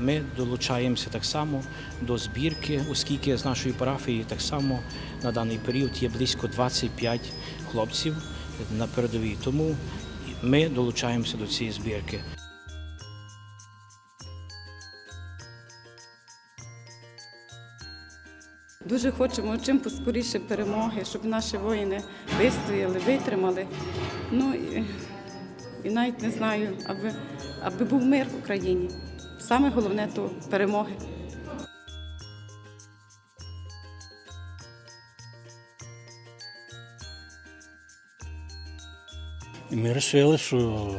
Ми долучаємося так само до збірки, оскільки з нашої парафії так само на даний період є близько 25 хлопців на передовій. Тому ми долучаємося до цієї збірки. Дуже хочемо чим поскоріше перемоги, щоб наші воїни вистояли, витримали. Ну і, і навіть не знаю, аби, аби був мир в Україні. Саме головне то перемоги. І ми вирішили, що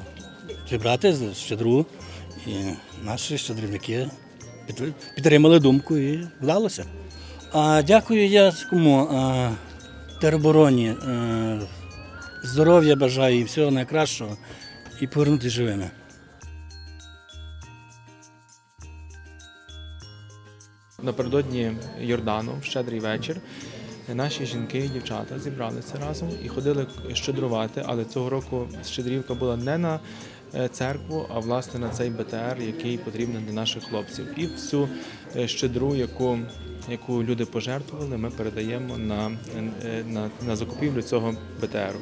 зібрати щедру, і наші щедрівники підтримали думку і вдалося. А дякую я кому теробороні. е, Здоров'я бажаю і всього найкращого і повернути живими. Напередодні Йордану, в щедрий вечір, наші жінки і дівчата зібралися разом і ходили щедрувати, але цього року щедрівка була не на е, церкву, а власне на цей БТР, який потрібен для наших хлопців. І всю е, щедру, яку, яку люди пожертвували, ми передаємо на, е, на, на закупівлю цього БТРу.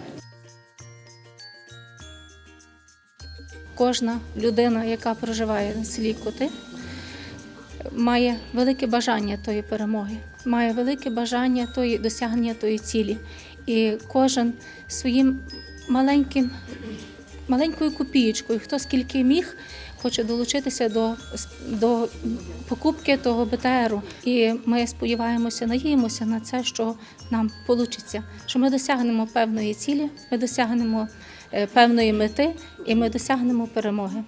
Кожна людина, яка проживає на селі Коти, має велике бажання тої перемоги, має велике бажання тої досягнення тої цілі. І кожен своїм маленьким, маленькою копієчкою, хто скільки міг, хоче долучитися до, до покупки того БТРу. І ми сподіваємося, надіємося на це, що нам вийде, що ми досягнемо певної цілі, ми досягнемо е, певної мети і ми досягнемо перемоги.